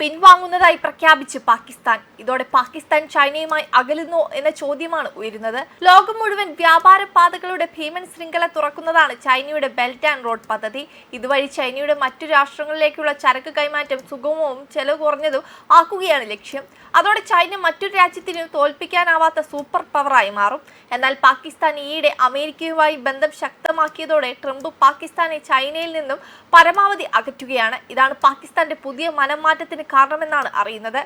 പിൻവാങ്ങുന്നതായി പ്രഖ്യാപിച്ച് പാകിസ്ഥാൻ. ഇതോടെ പാകിസ്ഥാൻ ചൈനയുമായി അകലുന്നു എന്ന ചോദ്യമാണ് ഉയരുന്നത്. ലോകം മുഴുവൻ വ്യാപാര പാതകളുടെ ഭീമൻ ശൃംഖല തുറക്കുന്നതാണ് ചൈനയുടെ ബെൽറ്റ് ആൻഡ് റോഡ് പദ്ധതി. ഇതുവഴി ചൈനയുടെ മറ്റു രാഷ്ട്രങ്ങളിലേക്കുള്ള ചരക്ക് കൈമാറ്റം സുഗമവും ചെലവ് കുറഞ്ഞതും ആക്കുകയാണ് ലക്ഷ്യം. അതോടെ ചൈന മറ്റൊരു രാജ്യത്തിനും തോൽപ്പിക്കാനാവാത്ത സൂപ്പർ പവറായി മാറും. എന്നാൽ പാകിസ്ഥാൻ ഈയിടെ അമേരിക്കയുമായി ബന്ധം ശക്തമാക്കിയതോടെ ട്രംപ് പാകിസ്ഥാനെ ചൈനയിൽ നിന്നും പരമാവധി അകറ്റുകയാണ്. ഇതാണ് പാകിസ്ഥാന്റെ പുതിയ മനംമാറ്റത്തിന് കാരണമെന്നാണ് അറിയുന്നത്.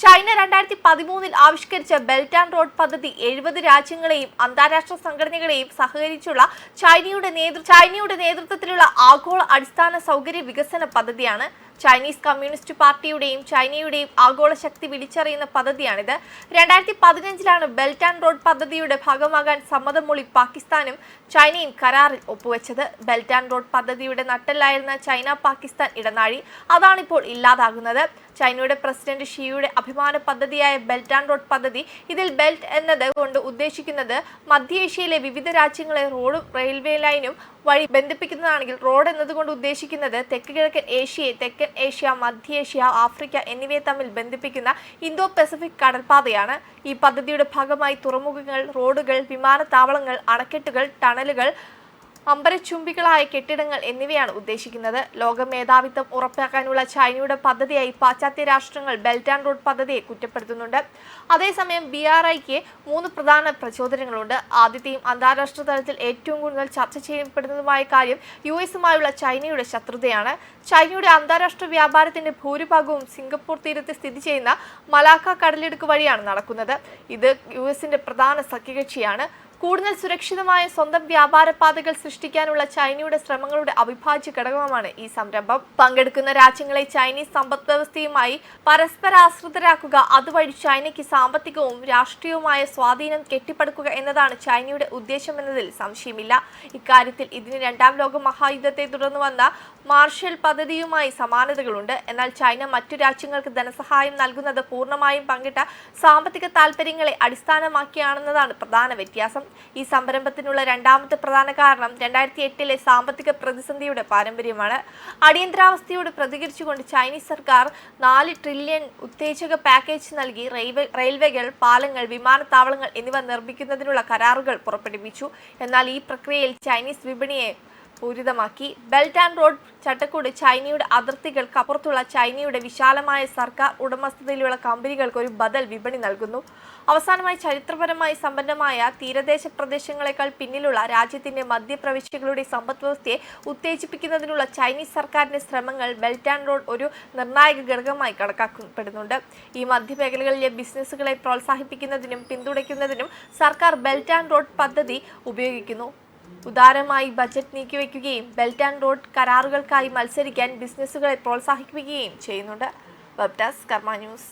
ചൈന രണ്ടായിരത്തി പതിമൂന്നിൽ ആവിഷ്കരിച്ച ബെൽറ്റ് ആൻഡ് റോഡ് പദ്ധതി എഴുപത് രാജ്യങ്ങളെയും അന്താരാഷ്ട്ര സംഘടനകളെയും സഹകരിച്ചുള്ള ചൈനയുടെ നേതൃ ചൈനയുടെ നേതൃത്വത്തിലുള്ള ആഗോള അടിസ്ഥാന സൗകര്യ വികസന പദ്ധതിയാണ് ചൈനീസ് കമ്മ്യൂണിസ്റ്റ് പാർട്ടിയുടെയും ചൈനയുടെയും ആഗോള ശക്തി വിളിച്ചറിയുന്ന പദ്ധതിയാണിത്. രണ്ടായിരത്തി പതിനഞ്ചിലാണ് ബെൽറ്റ് ആൻഡ് റോഡ് പദ്ധതിയുടെ ഭാഗമാകാൻ സമ്മതമൊളി പാകിസ്ഥാനും ചൈനയും കരാറിൽ ഒപ്പുവെച്ചത്. ബെൽറ്റ് ആൻഡ് റോഡ് പദ്ധതിയുടെ നട്ടെല്ലായിരുന്ന ചൈന പാകിസ്ഥാൻ ഇടനാഴി അതാണിപ്പോൾ ഇല്ലാതാകുന്നത്. ചൈനയുടെ പ്രസിഡന്റ് ഷിയുടെ അഭിമാന പദ്ധതിയായ ബെൽറ്റ് ആൻഡ് റോഡ് പദ്ധതി ഇതിൽ ബെൽറ്റ് എന്നത് കൊണ്ട് ഉദ്ദേശിക്കുന്നത് മധ്യേഷ്യയിലെ വിവിധ രാജ്യങ്ങളെ റോഡും റെയിൽവേ ലൈനും വഴി ബന്ധിപ്പിക്കുന്നതാണെങ്കിൽ റോഡ് എന്നതുകൊണ്ട് ഉദ്ദേശിക്കുന്നത് തെക്ക് കിഴക്കൻ ഏഷ്യയെ തെക്കൻ ഏഷ്യ മധ്യേഷ്യ ആഫ്രിക്ക എന്നിവയെ തമ്മിൽ ബന്ധിപ്പിക്കുന്ന ഇന്തോ പസഫിക് കടൽപാതയാണ്. ഈ പദ്ധതിയുടെ ഭാഗമായി തുറമുഖങ്ങൾ റോഡുകൾ വിമാനത്താവളങ്ങൾ അണക്കെട്ടുകൾ ടണലുകൾ അമ്പരച്ചുംബികളായ കെട്ടിടങ്ങൾ എന്നിവയാണ് ഉദ്ദേശിക്കുന്നത്. ലോക മേധാവിത്വം ഉറപ്പാക്കാനുള്ള ചൈനയുടെ പദ്ധതിയായി പാശ്ചാത്യ രാഷ്ട്രങ്ങൾ ബെൽറ്റ് ആൻഡ് റോഡ് പദ്ധതിയെ കുറ്റപ്പെടുത്തുന്നുണ്ട്. അതേസമയം ബി ആർ ഐക്ക് മൂന്ന് പ്രധാന പ്രചോദനങ്ങളുണ്ട്. ആദ്യത്തെയും അന്താരാഷ്ട്ര തലത്തിൽ ഏറ്റവും കൂടുതൽ ചർച്ച ചെയ്യപ്പെടുന്നതുമായ കാര്യം യു എസുമായുള്ള ചൈനയുടെ ശത്രുതയാണ്. ചൈനയുടെ അന്താരാഷ്ട്ര വ്യാപാരത്തിന്റെ ഭൂരിഭാഗവും സിംഗപ്പൂർ തീരത്ത് സ്ഥിതി ചെയ്യുന്ന മലാക്ക കടലിടുക്ക് വഴിയാണ് നടക്കുന്നത്. ഇത് യു എസിന്റെ പ്രധാന സഖ്യകക്ഷിയാണ്. കൂടുതൽ സുരക്ഷിതമായ സ്വന്തം വ്യാപാര പാതകൾ സൃഷ്ടിക്കാനുള്ള ചൈനയുടെ ശ്രമങ്ങളുടെ അവിഭാജ്യ ഘടകമാണ് ഈ സംരംഭം. പങ്കെടുക്കുന്ന രാജ്യങ്ങളെ ചൈനീസ് സമ്പദ് വ്യവസ്ഥയുമായി പരസ്പര ആശ്രിതരാക്കുക അതുവഴി ചൈനയ്ക്ക് സാമ്പത്തികവും രാഷ്ട്രീയവുമായ സ്വാധീനം കെട്ടിപ്പടുക്കുക എന്നതാണ് ചൈനയുടെ ഉദ്ദേശമെന്നതിൽ സംശയമില്ല. ഇക്കാര്യത്തിൽ ഇതിന് രണ്ടാം ലോക മഹായുദ്ധത്തെ തുടർന്ന് വന്ന മാർഷൽ പദ്ധതിയുമായി സമാനതകളുണ്ട്. എന്നാൽ ചൈന മറ്റു രാജ്യങ്ങൾക്ക് ധനസഹായം നൽകുന്നത് പൂർണമായും പങ്കിട്ട സാമ്പത്തിക താൽപ്പര്യങ്ങളെ അടിസ്ഥാനമാക്കിയാണെന്നതാണ് പ്രധാന വ്യത്യാസം. ഈ സംരംഭത്തിനുള്ള രണ്ടാമത്തെ പ്രധാന കാരണം രണ്ടായിരത്തി എട്ടിലെ സാമ്പത്തിക പ്രതിസന്ധിയുടെ പാരമ്പര്യമാണ്. അടിയന്തരാവസ്ഥയോട് പ്രതികരിച്ചുകൊണ്ട് ചൈനീസ് സർക്കാർ നാല് ട്രില്യൺ ഉത്തേജക പാക്കേജ് നൽകി റെയിൽവേ റെയിൽവേകൾ പാലങ്ങൾ വിമാനത്താവളങ്ങൾ എന്നിവ നിർമ്മിക്കുന്നതിനുള്ള കരാറുകൾ പുറപ്പെടുവിച്ചു. എന്നാൽ ഈ പ്രക്രിയയിൽ ചൈനീസ് വിപണിയെ പൂരിതമാക്കി. ബെൽറ്റ് ആൻഡ് റോഡ് ചട്ടക്കൂട് ചൈനയുടെ അതിർത്തികൾക്ക് അപ്പുറത്തുള്ള ചൈനയുടെ വിശാലമായ സർക്കാർ ഉടമസ്ഥതയിലുള്ള കമ്പനികൾക്ക് ഒരു ബദൽ വിപണി നൽകുന്നു. അവസാനമായി ചരിത്രപരമായി സമ്പന്നമായ തീരദേശ പ്രദേശങ്ങളെക്കാൾ പിന്നിലുള്ള രാജ്യത്തിന്റെ മധ്യപ്രവിശ്യകളുടെ സമ്പദ് വ്യവസ്ഥയെ ഉത്തേജിപ്പിക്കുന്നതിനുള്ള ചൈനീസ് സർക്കാരിന്റെ ശ്രമങ്ങൾ ബെൽറ്റ് ആൻഡ് റോഡ് ഒരു നിർണായക ഘടകമായി കണക്കാക്കപ്പെടുന്നുണ്ട്. ഈ മധ്യമേഖലകളിലെ ബിസിനസ്സുകളെ പ്രോത്സാഹിപ്പിക്കുന്നതിനും പിന്തുണയ്ക്കുന്നതിനും സർക്കാർ ബെൽറ്റ് ആൻഡ് റോഡ് പദ്ധതി ഉപയോഗിക്കുന്നു. ഉദാരമായി ബജറ്റ് നീക്കിവെക്കുകയും ബെൽറ്റ് ആൻഡ് റോഡ് കരാറുകൾക്കായി മത്സരിക്കാൻ ബിസിനസ്സുകളെ പ്രോത്സാഹിപ്പിക്കുകയും ചെയ്യുന്നുണ്ട്. Web desk Karma news.